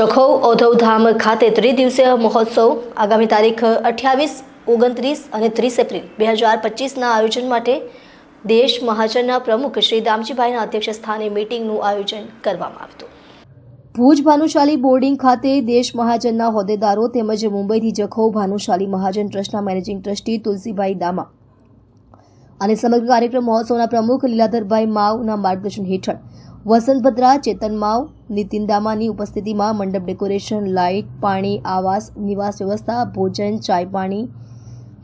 જખૌ ઔધવધામ ખાતે ત્રિદિવસીય મહોત્સવ આગામી તારીખ અઠ્યાવીસ, ઓગણત્રીસ અને ત્રીસ એપ્રિલ બે હજાર પચીસના આયોજન માટે દેશ મહાજનના પ્રમુખ શ્રી દામજીભાઈના અધ્યક્ષ સ્થાને મીટિંગનું આયોજન કરવામાં આવ્યું ભુજ ભાનુશાલી બોર્ડિંગ ખાતે દેશ મહાજનના હોદ્દેદારો તેમજ મુંબઈથી જખૌ ભાનુશાલી મહાજન ટ્રસ્ટના મેનેજિંગ ટ્રસ્ટી તુલસીભાઈ દામા અને સમગ્ર કાર્યક્રમ મહોત્સવના પ્રમુખ લીલાધરભાઈ માવના માર્ગદર્શન હેઠળ વસંત ભદ્રા, ચેતન માવ, નીતિન દામાની ઉપસ્થિતિમાં મંડપ ડેકોરેશન, લાઇટ, પાણી, આવાસ, નિવાસ વ્યવસ્થા, ભોજન, ચાય પાણી,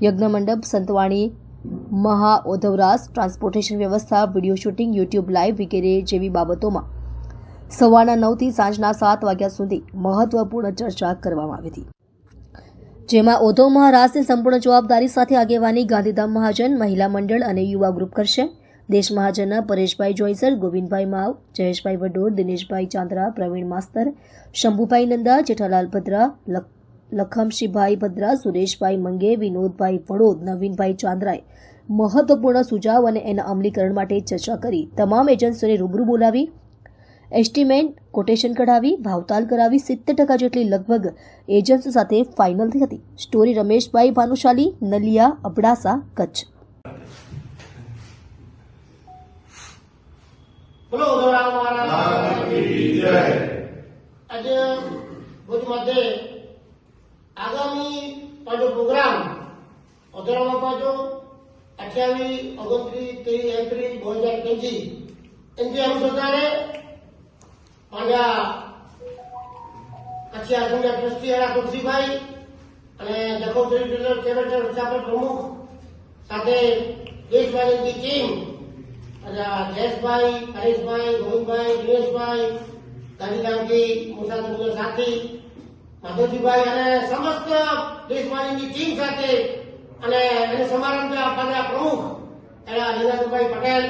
યજ્ઞ મંડપ, સંતવાણી, મહા ઓધવરાસ ટ્રાન્સપોર્ટેશન વ્યવસ્થા, વીડિયો શૂટિંગ, યુટ્યુબ લાઈવ વગેરે જેવી બાબતોમાં સવારના નવથી સાંજના સાત વાગ્યા સુધી મહત્વપૂર્ણ ચર્ચા કરવામાં આવી હતી. જેમાં ઓધો મહારાજની સંપૂર્ણ જવાબદારી સાથે આગેવાની ગાંધીધામ મહાજન, મહિલા મંડળ અને યુવા ગ્રુપ કરશે. દેશ મહાજનના પરેશભાઈ જોઈસર, ગોવિંદભાઈ માવ, જયેશભાઈ વડોર દિનેશભાઈ ચાંદ્રા, પ્રવીણ માસ્તર, શંભુભાઈ નંદા, જેઠાલાલ ભદ્રા, લખ- લખમશીભાઈ ભદ્રા, સુરેશભાઈ મંગે, વિનોદભાઈ વડોદ, નવીનભાઈ ચાંદ્રાએ મહત્વપૂર્ણ સુઝાવ અને એના અમલીકરણ માટે ચર્ચા કરી. તમામ એજન્સીઓને રૂબરૂ બોલાવી એસ્ટિમેટ કોટેશન કઢાવી, ભાવતાલ કરાવી, સિત્તેર ટકા જેટલી લગભગ એજન્સી સાથે ફાઇનલ થઈ હતી. સ્ટોરી રમેશભાઈ ભાનુશાલી, નલિયા અબડાસા, કચ્છ. બોલો ઉદવરામ મહારાજ આજે ભુજ મધ્યે આગામી પાછો પ્રોગ્રામ ઉદવરામ પાછો અઠ્યાવીસ ઓગણત્રીસ ત્રીસ એકત્રીસ બે હજાર પંચી એમથી અનુસંધાને પાંજા કચ્છી આશ્રમના ટ્રસ્ટી એના તુલસીભાઈ અને જખૌ ચેરિટેબલ ચેરિટેબલ સ્થાપક પ્રમુખ સાથે દેશવાળીની ટીમ જયેશભાઈ, હરેશભાઈ ગોવિંદભાઈ દિનેશભાઈ ગાંધીધામથી મુસાફર સાથી, માધવજીભાઈ અને સમસ્ત દેશવાળીની ટીમ સાથે અને એને સમારંભ આપવાના પ્રમુખ એના લીલાધરભાઈ પટેલ,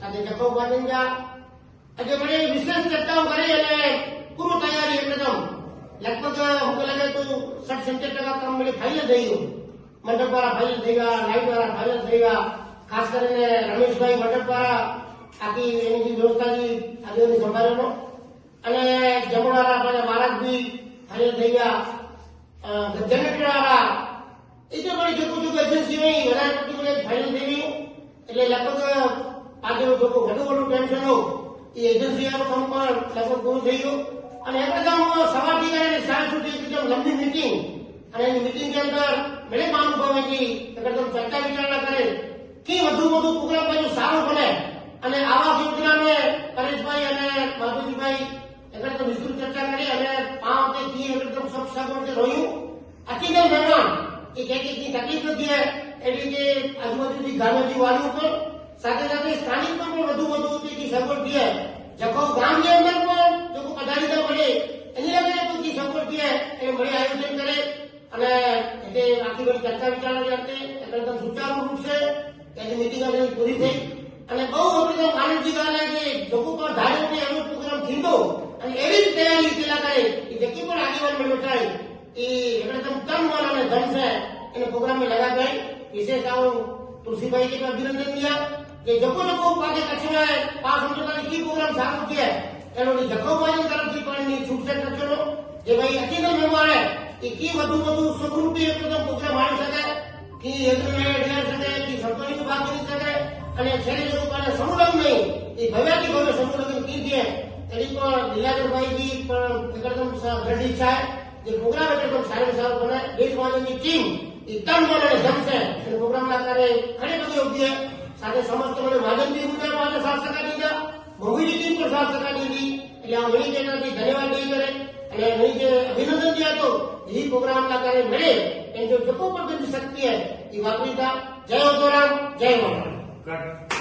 સાથે જખો બાજંજા આજે બધી વિશેષ ચર્ચાઓ કરી અને પૂર્વ તૈયારી એકદમ લગભગ હું લાગે તો સઠ સિત્તેર ટકા કામ મળી ફાઇલ થઈ ગયું. મંડપ વાળા ફાઇલ થઈ ગયા લાઈટ વાળા ફાઇલ થઈ ગયા. ખાસ કરીને રમેશભાઈ મંડપ દ્વારા આખી એની જે વ્યવસ્થાની આગળની સંભાળેલો અને જમણવાળા આપણે મહારાજ બી ફાઇલ થઈ ગયા જનરેટર વાળા એ તો ઘણી ચોખ્ખું ચોખ્ખું એજન્સી નહીં વધારે પડતું મને ફાઇનલ થઈ ગયું. એટલે લગભગ આજે ચોખ્ખું વધુ ઘણું ટેન્શન હોઉં, એ એજન્સીઓનું કામ પણ લગભગ પૂરું થઈ ગયું. અને એકદમ સવારથી કરીને સાંજ સુધી એકદમ લંબી મિટિંગ અને એની મિટિંગની અંદર મેળે મહાનુભાવોથી એકદમ ચર્ચા વિચારણા કરે કે વધુ વધુ પ્રોગ્રામ બાજુ સારું બને અને આવાસ યોજનાને પરેશભાઈ અને માધુજીભાઈ તો વિસ્તૃત ચર્ચા કરી અને આ વખતે કી એકદમ સબ સગવડ રહ્યું અતિગમ મહેમાન એ કે કઈ તકલીફ નથી એટલે કે આજુબાજુથી ગામોથી વાળું પણ, સાથે સાથે સ્થાનિક પણ વધુ વધુ તેથી સગવડ થયે ગામ ગામની અંદર પણ જો કોઈ પધારી ન મળે. એની લગને તો કી સગવડ થયે એ મળે, આયોજન કરે. અને એટલે આખી બધી ચર્ચા વિચારણા એટલે એકદમ સુચારુ રૂપ છે. કે મિટિંગ આપણી પૂરી થઈ. અને બહુ આપણે માનવજી ગાના લાગે, લોકો પણ ધાર્યું કે એનો પ્રોગ્રામ થીંદો અને એવી જ તૈયારી પેલા કરે કે જેટલી પણ આગેવાન મેળો થાય એ એટલે તમે તન મન અને ધન છે, એને પ્રોગ્રામમાં લગાવી વિશેષ આવું તુલસીભાઈ કે અભિનંદન દિયા કે જકો જકો પાકે કચ્છમાં પાસ સમજોતા કી પ્રોગ્રામ સારું કે એનો જકોભાઈ તરફથી પણ છૂટછાટ કચ્છનો જે ભાઈ અચેતન વ્યવહાર એ કી વધુ વધુ સુખરૂપી એકદમ પ્રોગ્રામ આવી શકે, કે એકદમ કે સંતોષી ભાગ કરી શકે અને છેલ્લે જેવું પણ સમૂહલગ્ન નહીં એ ભવ્યાથી ભવ્ય સમૂહલગ્ન કીધી દે એની પણ લીલાધરભાઈજી પણ એકદમ દ્રઢ ઈચ્છા જે પ્રોગ્રામ એકદમ સારું સારું બને. દેશવાદીની ટીમ એ તન જમશે. અને પ્રોગ્રામના કરે ઘણી બધી યોગ્ય સાથે સમસ્ત મને વાજનબી મુજબ માટે સાથ સહકાર દીધા. મોવીની ટીમ પણ સાથ સહકાર દીધી. એટલે આ મળી જેનાથી ધન્યવાદ નહીં કરે. અને મળી જે અભિનંદન જે તો એ પ્રોગ્રામના કારણે મળે એ જો જકો પણ બધી શક્તિ એ વાપરીતા જય ઓદોરામ જય મહારાજ.